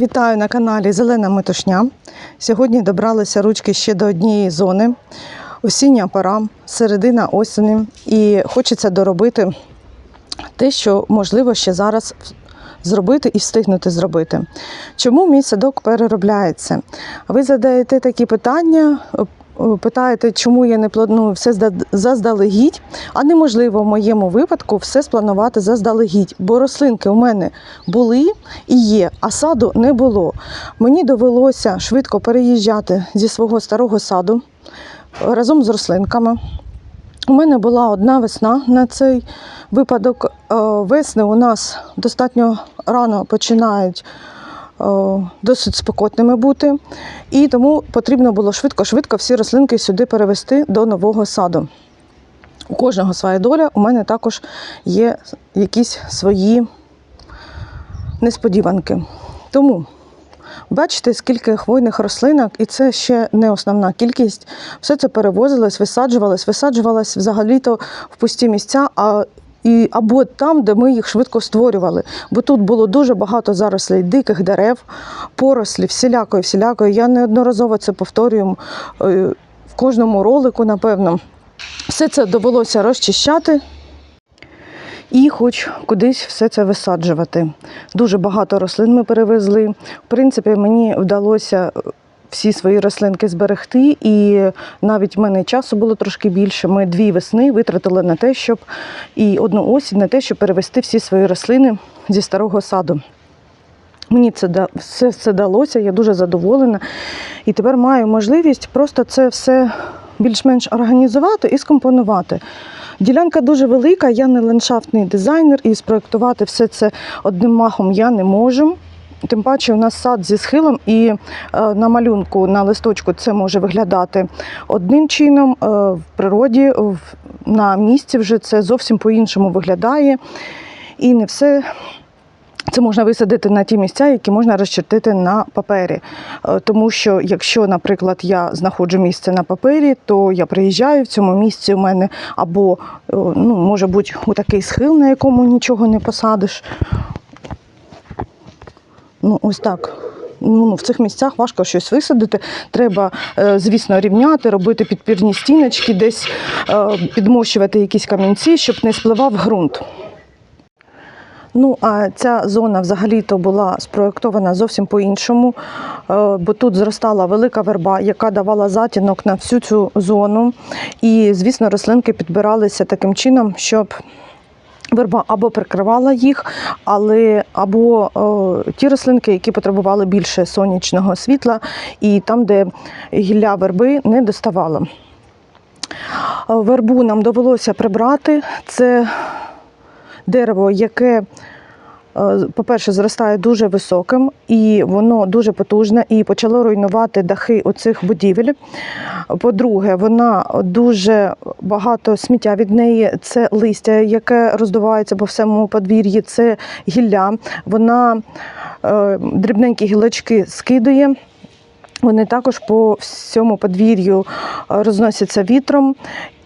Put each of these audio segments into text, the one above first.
Вітаю на каналі Зелена Метушня. Сьогодні добралися ручки ще до однієї зони. Осіння пора, середина осені, і хочеться доробити те, що можливо ще зараз зробити і встигнути зробити. Чому мій садок переробляється? Ви задаєте такі питання, питаєте, чому я не планую все заздалегідь, а неможливо в моєму випадку все спланувати заздалегідь, бо рослинки у мене були і є, а саду не було. Мені довелося швидко переїжджати зі свого старого саду разом з рослинками. У мене була одна весна на цей випадок. Е, Весни у нас достатньо рано починають е, досить спекотними бути, і тому потрібно було швидко-швидко всі рослинки сюди перевести до нового саду. У кожного своя доля, у мене також є якісь свої несподіванки. Тому бачите, скільки хвойних рослинок, і це ще не основна кількість. Все це перевозилось, висаджувалось, висаджувалось взагалі-то в пусті місця. А і або там, де ми їх швидко створювали. Бо тут було дуже багато зарослей диких дерев, порослів, всілякої, всілякої. Я неодноразово це повторюю е, в кожному ролику, напевно. Все це довелося розчищати і хоч кудись все це висаджувати. Дуже багато рослин ми перевезли. В принципі, мені вдалося всі свої рослинки зберегти, і навіть в мене часу було трошки більше. Ми дві весни витратили на те, щоб і одну осінь на те, щоб перевести всі свої рослини зі старого саду. Мені це да- все це далося, я дуже задоволена. І тепер маю можливість просто це все більш-менш організувати і скомпонувати. Ділянка дуже велика, я не ландшафтний дизайнер, і спроектувати все це одним махом я не можу. Тим паче, у нас сад зі схилом, і е, на малюнку, на листочку це може виглядати одним чином. е, в природі, на місці вже це зовсім по-іншому виглядає. І не все це можна висадити на ті місця, які можна розчертити на папері. Е, Тому що, якщо, наприклад, я знаходжу місце на папері, то я приїжджаю в цьому місці. У мене або ну, може бути такий схил, на якому нічого не посадиш. Ну, ось так. Ну, в цих місцях важко щось висадити. Треба, е, звісно, рівняти, робити підпірні стіночки, десь е, підмощувати якісь камінці, щоб не спливав ґрунт. Ну, а ця зона взагалі-то була спроєктована зовсім по-іншому, е, бо тут зростала велика верба, яка давала затінок на всю цю зону. І, звісно, рослинки підбиралися таким чином, щоб верба або прикривала їх, але або о, ті рослинки, які потребували більше сонячного світла, і там, де гілля верби не доставало. Е, Вербу нам довелося прибрати. Це дерево, яке, по-перше, зростає дуже високим, і воно дуже потужне і почало руйнувати дахи оцих будівель. По-друге, вона дуже багато сміття від неї, це листя, яке роздувається по всьому подвір'ї, це гілля. Вона е, дрібненькі гілочки скидує. Вони також по всьому подвір'ю е, розносяться вітром,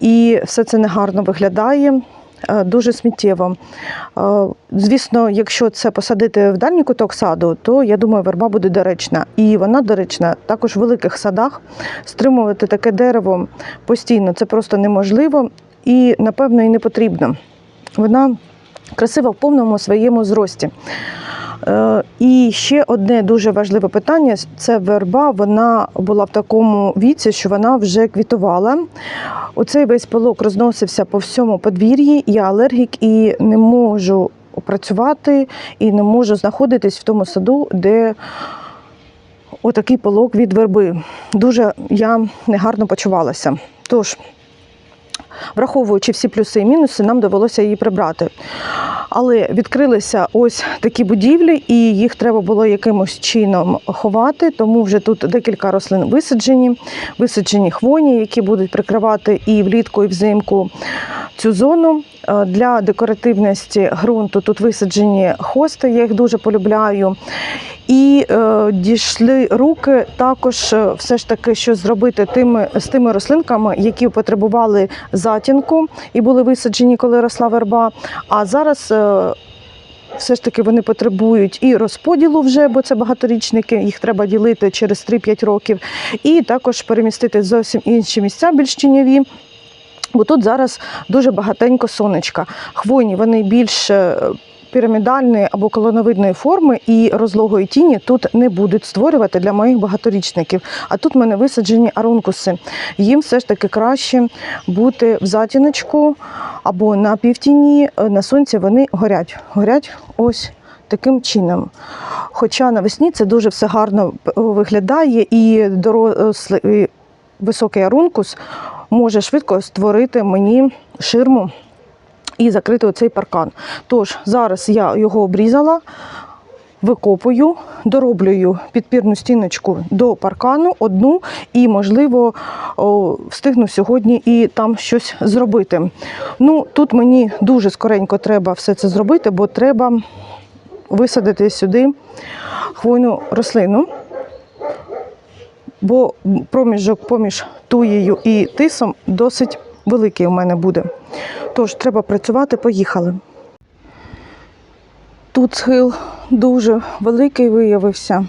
і все це негарно виглядає. Е, Дуже сміттєво. Е, Звісно, якщо це посадити в дальній куток саду, то я думаю, верба буде доречна. І вона доречна також в великих садах. Стримувати таке дерево постійно це просто неможливо і, напевно, і не потрібно. Вона красива в повному своєму зрості. Е, І ще одне дуже важливе питання це верба. Вона була в такому віці, що вона вже квітувала. Оцей весь пилок розносився по всьому подвір'ї. Я алергік і не можу працювати і не можу знаходитись в тому саду, де отакий пилок від верби. Дуже я негарно почувалася. Тож, враховуючи всі плюси і мінуси, нам довелося її прибрати. Але відкрилися ось такі будівлі, і їх треба було якимось чином ховати. Тому вже тут декілька рослин висаджені, висаджені хвойні, які будуть прикривати і влітку, і взимку цю зону. Е, Для декоративності ґрунту тут висаджені хости, я їх дуже полюбляю. І е, дійшли руки також е, все ж таки, що зробити тими, з тими рослинками, які потребували затінку і були висаджені, коли росла верба. А зараз е, все ж таки вони потребують і розподілу вже, бо це багаторічники, їх треба ділити через 3-5 років, і також перемістити зовсім інші місця більш тіньові. Бо тут зараз дуже багатенько сонечка. Хвойні вони більш е, пірамідальної або колоновидної форми і розлогої тіні тут не будуть створювати для моїх багаторічників. А тут в мене висаджені арункуси. Їм все ж таки краще бути в затіночку або на півтіні. Е, На сонці вони горять. Горять ось таким чином. Хоча навесні це дуже все гарно виглядає і дорослий високий арункус може швидко створити мені ширму і закрити оцей паркан. Тож зараз я його обрізала, викопую, дороблюю підпірну стіночку до паркану одну, і, можливо, встигну сьогодні і там щось зробити. Ну, тут мені дуже скоренько треба все це зробити, бо треба висадити сюди хвойну рослину. Бо проміжок поміж туєю і тисом досить великий у мене буде. Тож треба працювати, поїхали. Тут схил дуже великий виявився,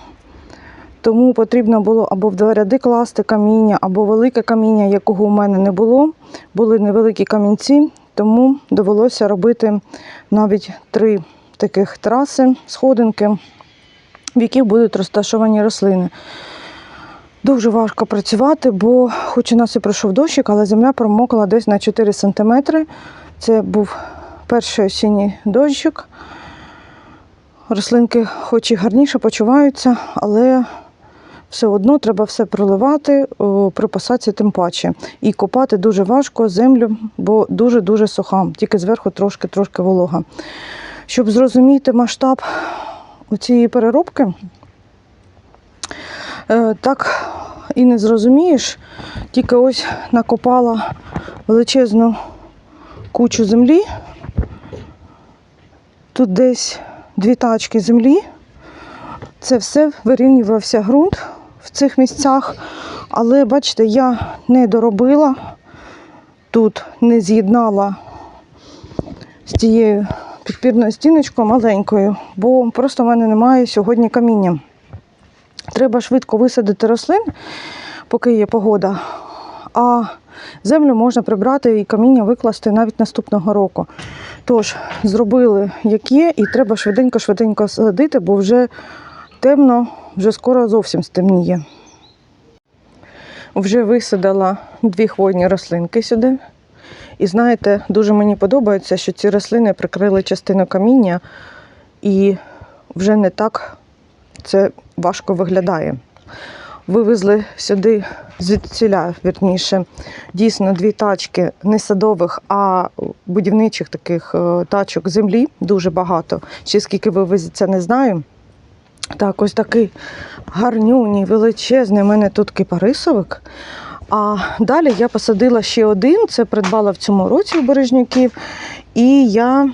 тому потрібно було або в два ряди класти каміння, або велике каміння, якого у мене не було. Були невеликі камінці, тому довелося робити навіть три таких траси, сходинки, в яких будуть розташовані рослини. Дуже важко працювати, бо хоч у нас і пройшов дощик, але земля промокла десь на 4 см. Це був перший осінній дощик. Рослинки хоч і гарніше почуваються, але все одно треба все проливати, при тим паче. І копати дуже важко землю, бо дуже-дуже суха, тільки зверху трошки-трошки волога. Щоб зрозуміти масштаб цієї переробки, так і не зрозумієш. Тільки ось накопала величезну кучу землі. Тут десь дві тачки землі. Це все вирівнювався ґрунт в цих місцях. Але бачите, я не доробила тут, не з'єднала з тією підпірною стіночкою маленькою, бо просто в мене немає сьогодні каміння. Треба швидко висадити рослин, поки є погода. А землю можна прибрати і каміння викласти навіть наступного року. Тож, зробили як є, і треба швиденько-швиденько садити, бо вже темно, вже скоро зовсім стемніє. Вже висадила дві хвойні рослинки сюди. І знаєте, дуже мені подобається, що ці рослини прикрили частину каміння і вже не так це важко виглядає. Вивезли сюди звідсіля, вірніше, дійсно дві тачки не садових, а будівничих таких е, тачок землі дуже багато. Ще скільки вивезеться, не знаю. Так, ось такий гарнюній, величезний. У мене тут кипарисовик. А далі я посадила ще один, це придбала в цьому році у Бережняків. І я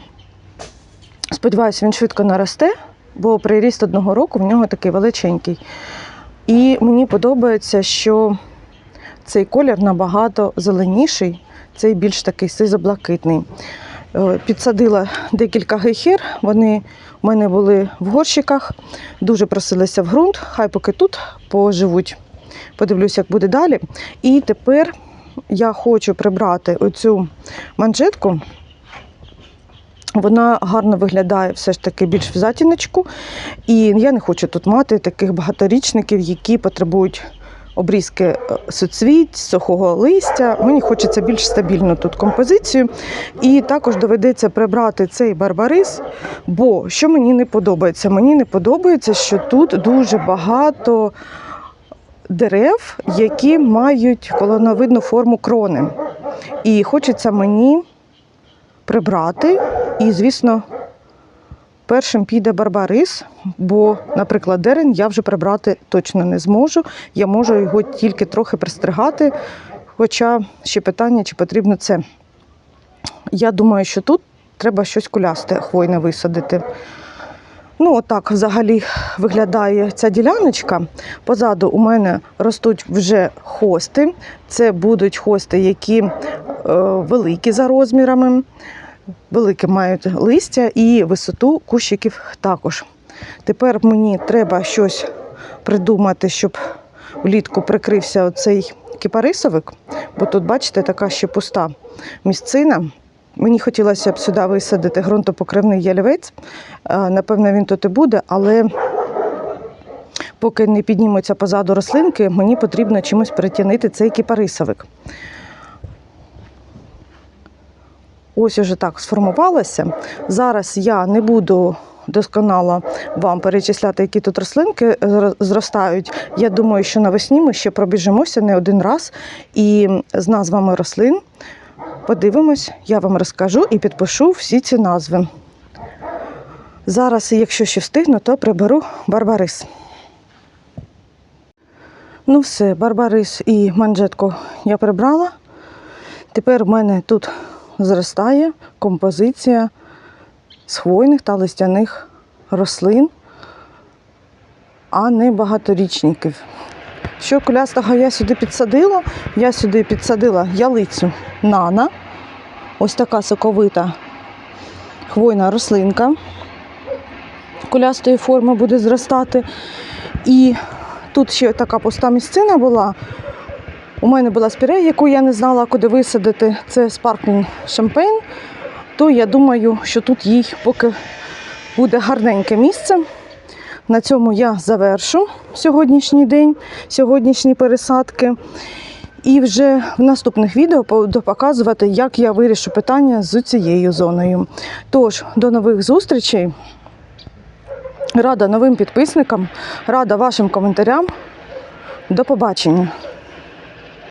сподіваюся, він швидко наросте, бо приріст одного року в нього такий величенький. І мені подобається, що цей колір набагато зеленіший, цей більш такий сизо-блакитний. Е, Підсадила декілька гейхер, вони у мене були в горщиках, дуже просилися в ґрунт, хай поки тут поживуть. Подивлюся, як буде далі. І тепер я хочу прибрати оцю манжетку. Вона гарно виглядає все ж таки більш в затіночку. І я не хочу тут мати таких багаторічників, які потребують обрізки е, суцвіть, сухого листя. Мені хочеться більш стабільну тут композицію. І також доведеться прибрати цей барбарис, бо що мені не подобається? Мені не подобається, що тут дуже багато дерев, які мають колоновидну форму крони. І хочеться мені прибрати. І, звісно, першим піде барбарис, бо, наприклад, дерен я вже прибрати точно не зможу. Я можу його тільки трохи пристригати. Хоча ще питання, чи потрібно це. Я думаю, що тут треба щось кулясте хвойне висадити. Ну, отак взагалі виглядає ця діляночка. Позаду у мене ростуть вже хости. Це будуть хости, які е, великі за розмірами. Велике мають листя і висоту кущиків також. Тепер мені треба щось придумати, щоб влітку прикрився оцей кипарисовик, бо тут, бачите, така ще пуста місцина. Мені хотілося б сюди висадити ґрунтопокривний ялівець. Е, Напевно, він тут і буде, але поки не піднімуться позаду рослинки, мені потрібно чимось притягнути цей кипарисовик. Ось уже так сформувалося. Зараз я не буду досконало вам перечисляти, які тут рослинки зростають. Я думаю, що навесні ми ще пробіжимося не один раз і з назвами рослин подивимось, я вам розкажу і підпишу всі ці назви. Зараз, якщо ще встигну, то приберу барбарис. Ну все, барбарис і манжетку я прибрала. Тепер в мене тут зростає композиція з хвойних та листяних рослин, а не багаторічників. Що кулястого я сюди підсадила? Я сюди підсадила ялицю нана. Ось така соковита хвойна рослинка кулястої форми буде зростати. І тут ще така пуста місцина була. У мене була спірея, яку я не знала, куди висадити. Це спарклінг шампейн. То я думаю, що тут їй поки буде гарненьке місце. На цьому я завершу сьогоднішній день, сьогоднішні пересадки. І вже в наступних відео буду показувати, як я вирішу питання з цією зоною. Тож, до нових зустрічей. Рада новим підписникам, рада вашим коментарям. До побачення!